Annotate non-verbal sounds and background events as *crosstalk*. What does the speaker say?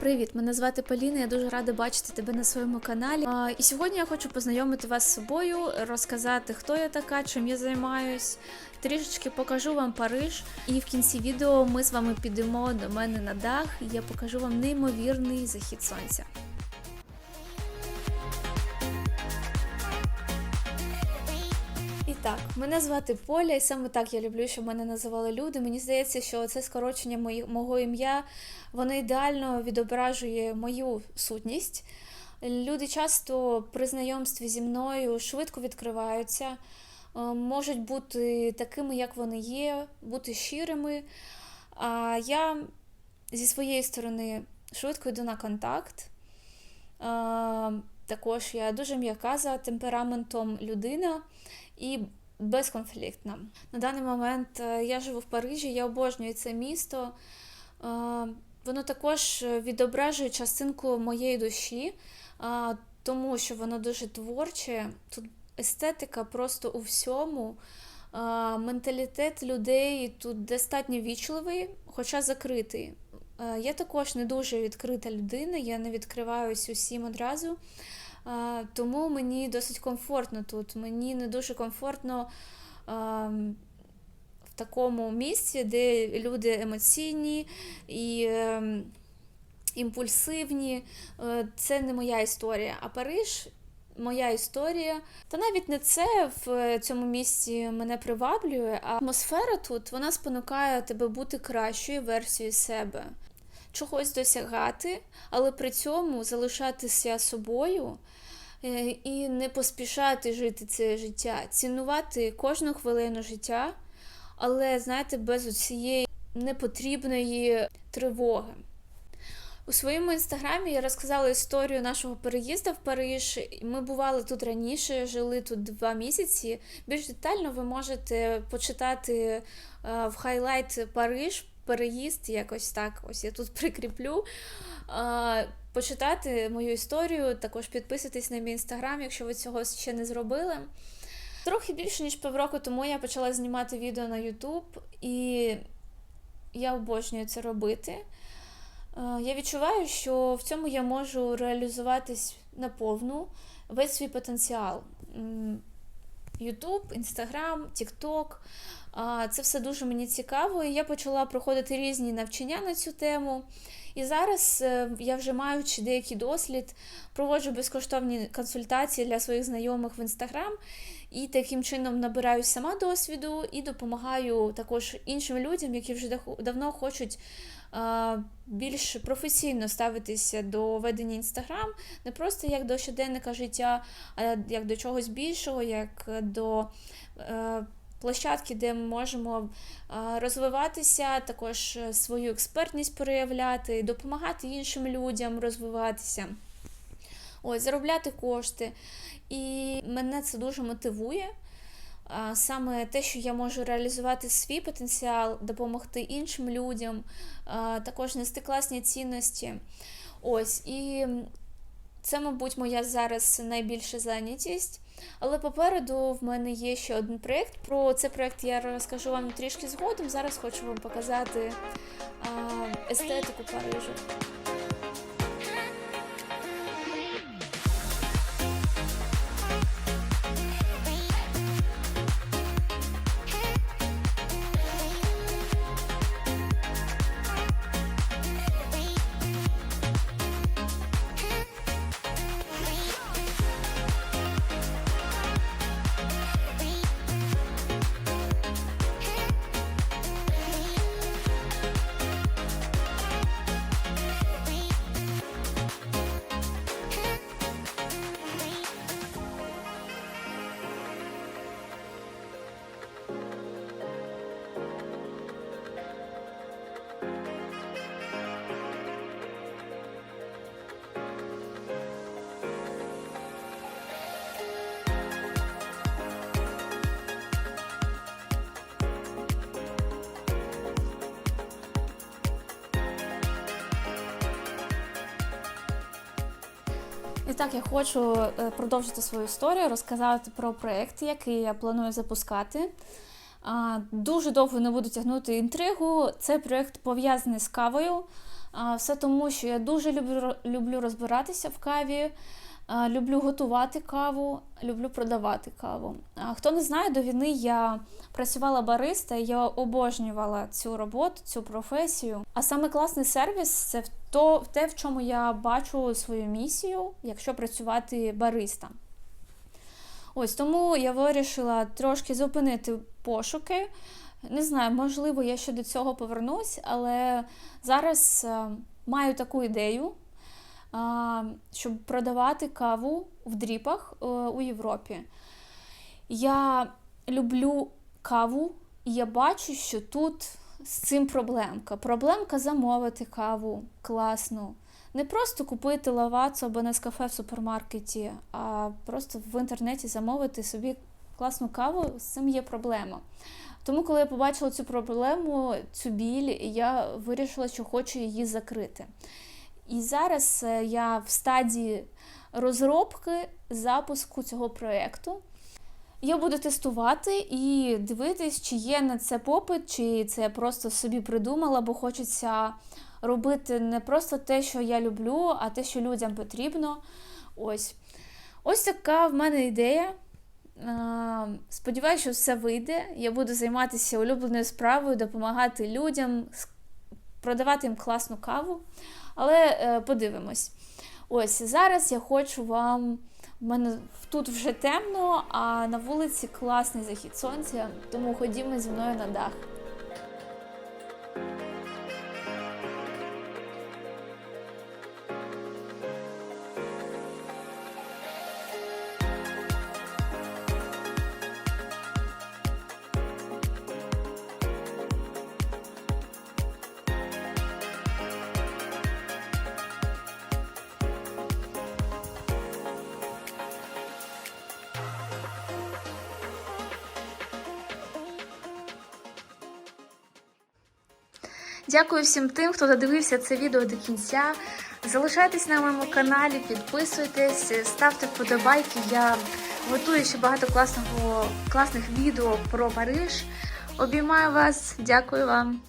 Привіт, мене звати Поліна. Я дуже рада бачити тебе на своєму каналі. А, і сьогодні я хочу познайомити вас з собою, розказати, хто я така, чим я займаюсь. Трішечки покажу вам Париж. І в кінці відео ми з вами підемо до мене на дах. І я покажу вам неймовірний захід сонця. Так, мене звати Поля, і саме так я люблю, щоб мене називали люди. Мені здається, що це скорочення мої, мого ім'я воно ідеально відображує мою сутність. Люди часто при знайомстві зі мною швидко відкриваються, е, можуть бути такими, як вони є, бути щирими. А я зі своєї сторони швидко йду на контакт. Також я дуже м'яка за темпераментом людина і безконфліктна. На даний момент е, я живу в Парижі, я обожнюю це місто. Е, Воно також відображує частинку моєї душі, е, тому що воно дуже творче. Тут естетика просто у всьому. Менталітет людей тут достатньо вічливий, хоча закритий. Е, Я також не дуже відкрита людина, я не відкриваюсь усім одразу. Тому мені досить комфортно тут. Мені не дуже комфортно в такому місці, де люди емоційні і е, імпульсивні. Е, Це не моя історія. А Париж моя історія. Та навіть не це в цьому місці мене приваблює, а атмосфера тут вона спонукає тебе бути кращою версією себе. Чогось досягати, але при цьому залишатися собою е, і не поспішати жити це життя, цінувати кожну хвилину життя, але, знаєте, без цієї непотрібної тривоги. У своєму інстаграмі я розказала історію нашого переїзду в Париж. Ми бували тут раніше, жили тут два місяці. Більш детально ви можете почитати е, в хайлайт Париж, переїзд, якось так. Ось я тут *laughs* прикріплю. Почитати мою історію, також підписуйтесь на мій інстаграм, якщо ви цього ще не зробили. Трохи більше ніж півроку тому я почала знімати відео на YouTube, і я обожнюю це робити. Я відчуваю, що в цьому я можу реалізуватись наповну весь свій потенціал. М, YouTube, Instagram, TikTok. А, Це все дуже мені цікаво. І я почала проходити різні навчання на цю тему. І зараз е, я вже маючи деякий дослід, проводжу безкоштовні консультації для своїх знайомих в Instagram. І таким чином набираю сама досвіду і допомагаю також іншим людям, які вже давно хочуть більш професійно ставитися до ведення інстаграм, не просто як до щоденника життя, а як до чогось більшого, як до е, площадки, де ми можемо розвиватися, також свою експертність проявляти, допомагати іншим людям розвиватися. Ось, заробляти кошти. І мене це дуже мотивує. Саме те, що я можу реалізувати свій потенціал, допомогти іншим людям, також нести класні цінності. Ось, і це, мабуть, моя зараз найбільша зайнятість. Але попереду в мене є ще один проєкт. Про цей проєкт я розкажу вам трішки згодом. Зараз хочу вам показати естетику Парижу. Так, я хочу е, продовжити свою історію, розказати про проєкт, який я планую запускати. Дуже довго не буду тягнути інтригу. Цей проєкт пов'язаний з кавою. Все тому, що я дуже люблю, розбиратися в каві, люблю готувати каву, люблю продавати каву. Хто не знає, до війни я працювала бариста, я обожнювала цю роботу, цю професію. А саме класний сервіс це в то, те, в чому я бачу свою місію, якщо працювати бариста. Ось тому я вирішила трошки зупинити пошуки. Не знаю, можливо, я ще до цього повернусь, але зараз е, маю таку ідею, е, щоб продавати каву в дріпах е, у Європі. Я люблю каву, і я бачу, що тут з цим проблемка. Проблемка замовити каву класну. Не просто купити лавацу або Нескафе в супермаркеті, а просто в інтернеті замовити собі класну каву, з цим є проблема. Тому, коли я побачила цю проблему, цю біль, я вирішила, що хочу її закрити. І зараз е, я в стадії розробки запуску цього проєкту. Я буду тестувати і дивитись, чи є на це попит, чи це я просто собі придумала, бо хочеться робити не просто те, що я люблю, а те, що людям потрібно. Ось. Ось така в мене ідея. Сподіваюся, що все вийде. Я буду займатися улюбленою справою, допомагати людям, продавати їм класну каву. Але е, подивимось. Ось зараз я хочу вам. У мене тут вже темно, а на вулиці класний захід сонця, тому ходімо зі мною на дах. Дякую всім тим, хто додивився це відео до кінця. Залишайтесь на моєму каналі, підписуйтесь, ставте вподобайки. Я готую ще багато класного, класних відео про Париж. Обіймаю вас, дякую вам.